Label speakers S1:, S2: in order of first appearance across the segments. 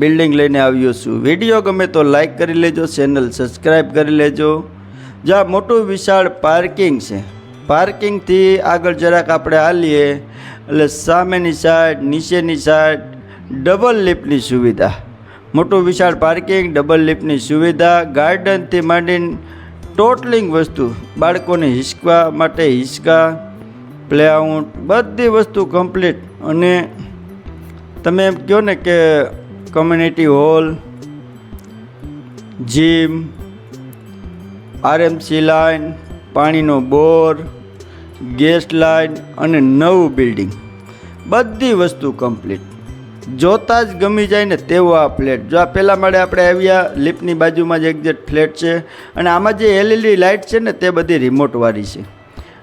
S1: Building લઈને આવ્યો છું. વીડિયો ગમે તો લાઈક કરી લેજો, ચેનલ સબસ્ક્રાઈબ કરી લેજો. જ્યાં મોટું વિશાળ પાર્કિંગ છે, પાર્કિંગથી આગળ જરાક આપણે હાલીએ, એટલે સામેની સાઈડ નીચેની સાઈડ ડબલ લિફ્ટની સુવિધા. મોટું વિશાળ પાર્કિંગ ડબલ લિફ્ટની સુવિધા ગાર્ડનથી માંડીને ટોટલિંગ વસ્તુ, બાળકોને હિસકા માટે હિસકા પ્લેઆઉટ બધી વસ્તુ કમ્પ્લીટ અને તમે એમ કહો ને કે community hall gym RMC line પાણીનો બોર ગેસ લાઇન અને નવું બિલ્ડિંગ બધી વસ્તુ કમ્પ્લીટ જોતાં જ ગમી જાય ને તેવો આ ફ્લેટ જો આ પહેલાં માળે આપણે આવ્યા લિફ્ટની બાજુમાં જ એક્ઝેક્ટ ફ્લેટ છે અને આમાં જે એલઈડી લાઇટ છે ને તે બધી રિમોટવાળી છે.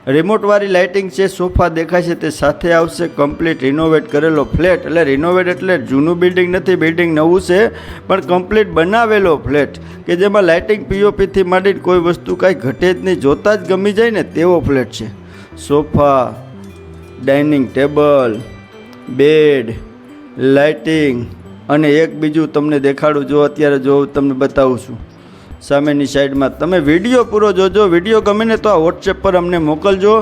S1: રિમોટવાળી લાઇટિંગ છે સોફા દેખાય છે તે સાથે આવશે. કમ્પ્લીટ રિનોવેટ કરેલો ફ્લેટ. એટલે રિનોવેટ એટલે જૂનું બિલ્ડિંગ નથી બિલ્ડિંગ નવું છે, પણ કમ્પ્લીટ બનાવેલો ફ્લેટ. કે જેમાં લાઇટિંગ પીઓપીથી માંડીને કોઈ વસ્તુ કાંઈ ઘટે જ નહીં, જોતાં જ ગમી જાય ને તેવો ફ્લેટ છે. Sofa, dining table, bed, lighting અને એક બીજું તમને દેખાડું જો અત્યારે જો તમને બતાવું છું. સામેની સાઈડમાં. તમે વીડિયો પૂરો જોજો, વીડિયો ગમે ને તો આ વોટ્સએપ પર અમને મોકલજો.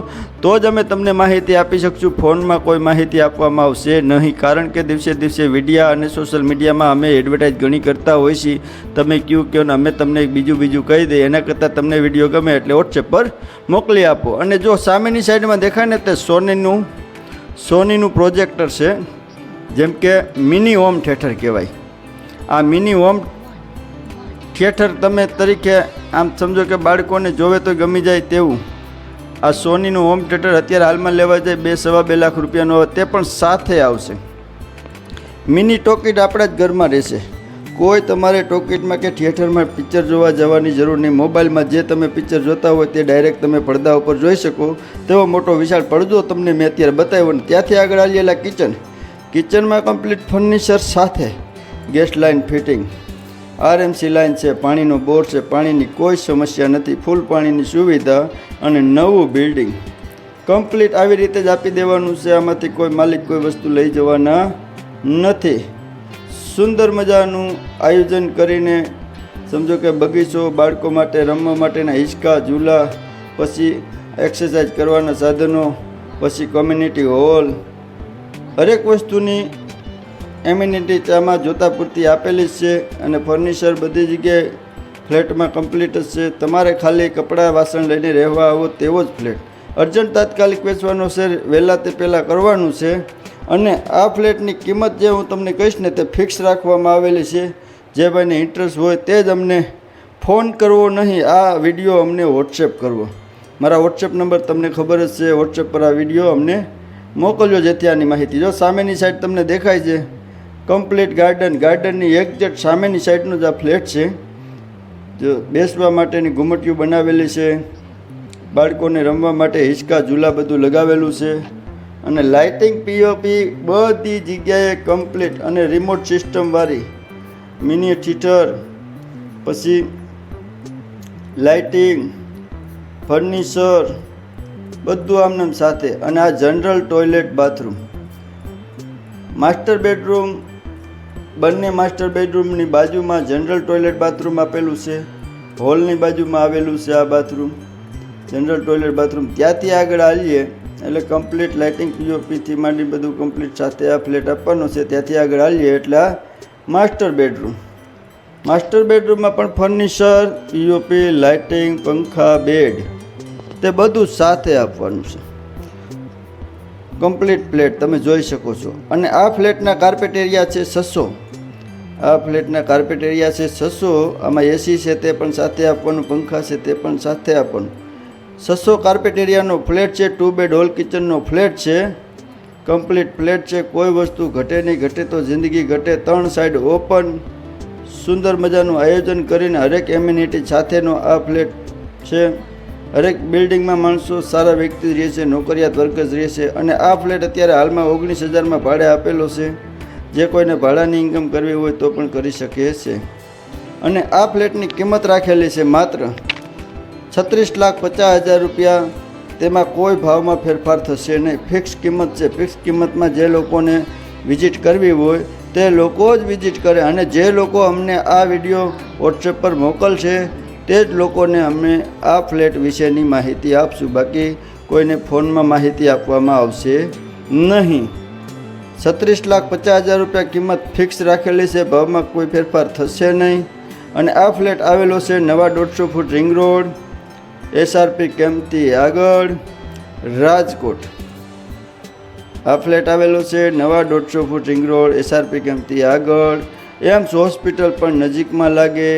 S1: તો જ અમે તમને માહિતી આપી શકશું. ફોનમાં કોઈ માહિતી આપવામાં આવશે નહીં. કારણ કે દિવસે દિવસે વિડીયા અને સોશિયલ મીડિયામાં અમે એડવર્ટાઇઝ ઘણી કરતા હોય છીએ. તમે કયું કહો ને અમે તમને બીજું બીજું કહી દઈએ. એના કરતાં તમને વીડિયો ગમે એટલે વોટ્સએપ પર મોકલી આપો. અને જો સામેની સાઈડમાં દેખાય ને તે સોનીનું સોનીનું પ્રોજેક્ટર છે. જેમ કે મિની હોમ થિયેટર કહેવાય. આ મિની હોમ થિયેટર તમે તરીકે આમ સમજો કે બાળકોને જોવે તો ગમી જાય તેવું. આ સોનીનું હોમ થિયેટર અત્યારે હાલમાં લેવા જાય બે સવા બે લાખ રૂપિયાનો. હોય તે પણ સાથે આવશે. મિની ટોકીટ આપણા જ ઘરમાં રહેશે. કોઈ તમારે ટોકીટમાં કે થિયેટરમાં પિક્ચર જોવા જવાની જરૂર નહીં. મોબાઈલમાં જે તમે પિક્ચર જોતા હોય તે ડાયરેક્ટ તમે પડદા ઉપર જોઈ શકો. તેવો મોટો વિશાળ પડદો તમને મેં અત્યારે બતાવ્યો ને ત્યાંથી આગળ આવેલા કિચન. કિચનમાં કમ્પ્લીટ ફર્નિચર સાથે. Gas line fitting. RMC line છે, પાણીનો બોર છે, પાણીની કોઈ સમસ્યા નથી, ફૂલ પાણીની સુવિધા અને નવું બિલ્ડિંગ. કમ્પ્લીટ આવી રીતે જ આપી દેવાનું છે, આમાંથી કોઈ માલિક કોઈ વસ્તુ લઈ જવાના નથી. સુંદર મજાનું આયોજન કરીને, સમજો કે બગીચો બાળકો માટે, રમવા માટેના હિંચકા, ઝૂલા, પછી એક્સરસાઇઝ કરવાના સાધનો, પછી કોમ્યુનિટી હોલ હરેક વસ્તુની એમ્યુનિટી આમાં જોતા પૂરતી આપેલી જ છે અને ફર્નિચર બધી જગ્યાએ ફ્લેટમાં કમ્પ્લીટ જ છે. તમારે ખાલી કપડાં, વાસણ લઈને રહેવા આવો તેવો જ ફ્લેટ. અર્જન્ટ તાત્કાલિક વેચવાનો છે વહેલા તે પહેલાં કરવાનું છે અને આ ફ્લેટની કિંમત જે હું તમને કહીશ ને તે ફિક્સ રાખવામાં આવેલી છે. જે ભાઈને ઇન્ટરેસ્ટ હોય તે જ અમને ફોન કરવો નહીં, આ વીડિયો અમને વોટ્સએપ કરવો. મારા વોટ્સએપ નંબર તમને ખબર જ છે. વોટ્સએપ પર આ વીડિયો અમને મોકલજો જેથી આની માહિતી જો સામેની સાઈડ તમને દેખાય છે. કમ્પ્લીટ ગાર્ડન ગાર્ડનની એક્ઝેક્ટ સામેની સાઈડનો જ આ ફ્લેટ છે. જો બેસવા માટેની ઘુમટીઓ બનાવેલી છે. બાળકોને રમવા માટે હિંચકા, ઝૂલા બધું લગાવેલું છે. અને લાઇટિંગ પીઓપી બધી જગ્યાએ કમ્પ્લીટ અને રિમોટ સિસ્ટમવાળી મિની થિયેટર પછી લાઇટિંગ ફર્નિચર બધું આમનામ સાથે. અને આ general toilet bathroom master bedroom બંને માસ્ટર બેડરૂમની બાજુમાં જનરલ ટોયલેટ બાથરૂમ આપેલું છે. હોલની બાજુમાં આવેલું છે આ બાથરૂમ. General toilet bathroom. ત્યાંથી આગળ આવીએ એટલે કમ્પ્લીટ લાઇટિંગ પીઓપીથી માંડી બધું કમ્પ્લીટ સાથે આ ફ્લેટ આપવાનો છે. ત્યાંથી આગળ આવીએ એટલે આ માસ્ટર બેડરૂમ. માસ્ટર બેડરૂમમાં પણ ફર્નિચર પીઓપી લાઇટિંગ પંખા બેડ તે બધું સાથે આપવાનું છે. કમ્પ્લીટ ફ્લેટ તમે જોઈ શકો છો. અને આ ફ્લેટના કાર્પેટ એરિયા છે છસો. આ ફ્લેટના કાર્પેટ એરિયા છે છસો, આમાં એસી છે તે પણ સાથે આપવાનું, પંખા છે તે પણ સાથે આપવાનું. છસો કાર્પેટ એરિયાનો ફ્લેટ છે, ટુ બેડ હોલ કિચનનો ફ્લેટ છે. કમ્પ્લીટ ફ્લેટ છે, કોઈ વસ્તુ ઘટે નહીં, ઘટે તો જિંદગી ઘટે. ત્રણ સાઈડ ઓપન, સુંદર મજાનું આયોજન કરીને હરેક એમ્યુનિટી સાથેનો આ ફ્લેટ છે. હરેક બિલ્ડિંગમાં માણસો સારા વ્યક્તિ રહે છે નોકરિયાત વર્કર્સ રહે છે અને આ ફ્લેટ અત્યારે હાલમાં ઓગણીસ હજારમાં ભાડે આપેલો છે. જે કોઈને ભાડાની ઇન્કમ કરવી હોય તો પણ કરી શકે છે. અને આ ફ્લેટની કિંમત રાખેલી છે માત્ર છત્રીસ લાખ પચાસ હજાર રૂપિયા. તેમાં કોઈ ભાવમાં ફેરફાર થશે નહીં. ફિક્સ કિંમત છે. ફિક્સ કિંમતમાં જે લોકોને વિઝિટ કરવી હોય તે લોકો જ વિઝિટ કરે અને જે લોકો અમને આ વીડિયો વોટ્સએપ પર મોકલશે તે જ લોકોને અમે આ ફ્લેટ વિશેની માહિતી આપશું. બાકી કોઈને ફોનમાં માહિતી આપવામાં આવશે નહીં. છત્રીસ લાખ પચાસ હજાર રૂપિયા કિંમત ફિક્સ રાખેલી છે. ભાવમાં કોઈ ફેરફાર થશે નહીં. અને આ ફ્લેટ આવેલો છે નવા દોઢસો ફૂટ રિંગ રોડ એસઆરપી કેમ્પથી આગળ, રાજકોટ. આ ફ્લેટ આવેલો છે નવા દોઢસો ફૂટ રિંગ રોડ એસઆરપી કેમ્પથી આગળ. એમ્સ હોસ્પિટલ પણ નજીકમાં લાગે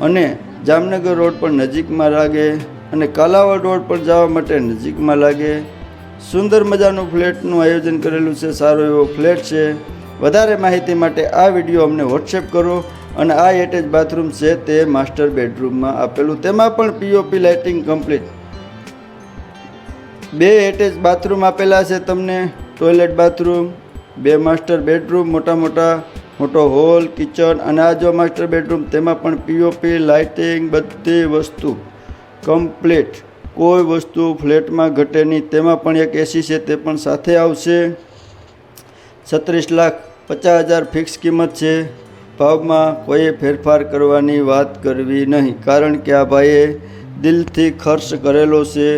S1: અને જામનગર રોડ પણ નજીકમાં લાગે અને કાલાવડ રોડ પર જવા માટે નજીકમાં લાગે. સુંદર મજાનું ફ્લેટનું આયોજન કરેલું છે, સારો એવો ફ્લેટ છે. વધારે માહિતી માટે આ વીડિયો અમને વોટ્સએપ કરો અને આ એટેચ બાથરૂમ છે તે માસ્ટર બેડરૂમમાં આપેલું. તેમાં પણ પીઓપી લાઇટિંગ કમ્પ્લીટ. બે એટેચ બાથરૂમ આપેલા છે તમને. ટોયલેટ બાથરૂમ, બે માસ્ટર બેડરૂમ, મોટા મોટા, મોટો હોલ, કિચન અને આ જો માસ્ટર બેડરૂમ, તેમાં પણ પીઓપી લાઇટિંગ, બધી વસ્તુ કમ્પ્લીટ. કોઈ વસ્તુ ફ્લેટમાં ઘટે નહીં. તેમાં પણ એક એસી છે, તે પણ સાથે આવશે. છત્રીસ લાખ પચાસ હજાર ફિક્સ કિંમત છે. ભાવમાં કોઈએ ફેરફાર કરવાની વાત કરવી નહીં, કારણ કે આ ભાઈએ દિલથી ખર્ચ કરેલો છે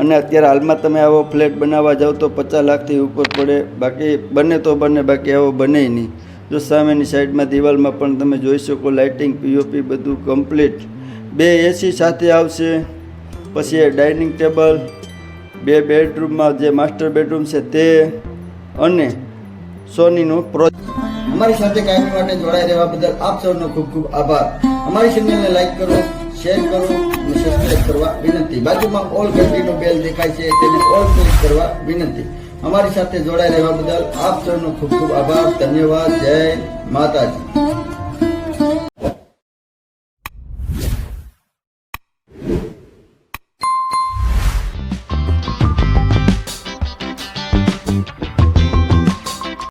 S1: અને અત્યારે હાલમાં તમે આવો ફ્લેટ બનાવવા જાઓ તો પચાસ લાખથી ઉપર પડે. બાકી બને તો બને, બાકી આવો બને નહીં. જો સામેની સાઈડમાં દિવાલમાં પણ તમે જોઈ શકો, લાઇટિંગ, પીઓપી બધું કમ્પ્લીટ. બે એસી સાથે આવશે. પછી એ ડાઇનિંગ ટેબલ, બે બેડરૂમમાં જે માસ્ટર બેડરૂમ છે તે અને સોનીનું પ્રો
S2: અમારી સાથે કાયમી માટે જોડાઈ રહેવા બદલ આપ સૌનો ખૂબ ખૂબ આભાર. અમારી ચેનલને લાઈક કરો શેર કરો અને સબસ્ક્રાઇબ કરવા વિનંતી. બાજુમાં ઓલ ઘંટીનો બેલ દેખાય છે, તેને ઓલ ક્લિક કરવા વિનંતી. અમારી સાથે જોડાઈ રહેવા બદલ આપ સૌનો ખૂબ ખૂબ આભાર. ધન્યવાદ. જય માતાજી.